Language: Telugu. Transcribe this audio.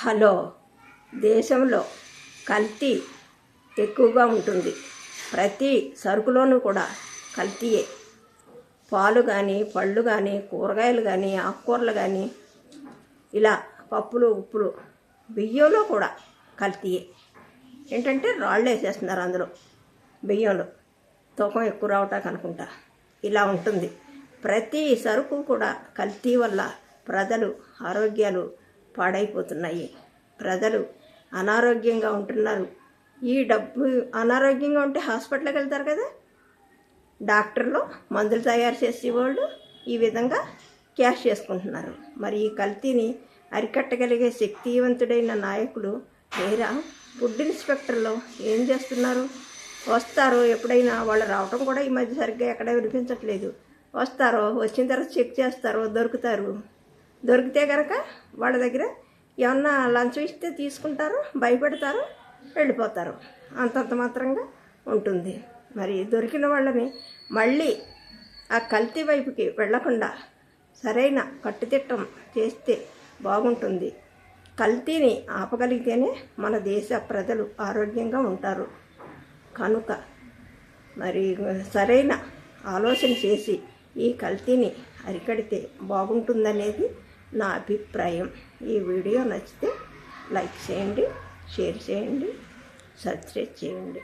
హలో. దేశంలో కల్తీ ఎక్కువగా ఉంటుంది. ప్రతి సరుకులోనూ కూడా కల్తీయే. పాలు కానీ పళ్ళు కానీ కూరగాయలు కానీ ఆకుకూరలు కానీ ఇలా పప్పులు ఉప్పులు బియ్యంలో కూడా కల్తీయే. ఏంటంటే రాళ్ళు వేసేస్తున్నారు అందులో. బియ్యంలో. తూకం ఎక్కువ రావటం అనుకుంటా. ఇలా ఉంటుంది. ప్రతి సరుకు కూడా కల్తీ వల్ల ప్రజలు ఆరోగ్యాలు పాడైపోతున్నాయి. ప్రజలు అనారోగ్యంగా ఉంటున్నారు. ఈ డబ్బు అనారోగ్యంగా ఉంటే హాస్పిటల్కి వెళ్తారు కదా? డాక్టర్లు మందులు తయారు చేసే వాళ్ళు ఈ విధంగా క్యాష్ చేసుకుంటున్నారు. మరి ఈ కల్తీని అరికట్టగలిగే శక్తివంతుడైన నాయకులు లేరా? ఫుడ్ ఇన్స్పెక్టర్లు ఏం చేస్తున్నారు? వస్తారు ఎప్పుడైనా వాళ్ళు రావటం కూడా ఈ మధ్య సరిగ్గా ఎక్కడ వినిపించట్లేదు. వస్తారో వచ్చిన తర్వాత చెక్ చేస్తారో దొరుకుతారు. దొరికితే కనుక వాళ్ళ దగ్గర ఏమన్నా లంచం ఇస్తే తీసుకుంటారు భయపెడతారు వెళ్ళిపోతారు. అంతంత మాత్రంగా ఉంటుంది. మరి దొరికిన వాళ్ళని మళ్ళీ ఆ కల్తీ వైపుకి వెళ్ళకుండా సరైన కట్టుదిట్టం చేస్తే బాగుంటుంది. కల్తీని ఆపగలిగితేనే మన దేశ ప్రజలు ఆరోగ్యంగా ఉంటారు. కనుక మరి సరైన ఆలోచన చేసి ఈ కల్తీని అరికడితే బాగుంటుందనేది నా అభిప్రాయం. ఈ వీడియో నచ్చితే లైక్ చేయండి షేర్ చేయండి సబ్స్క్రైబ్ చేయండి.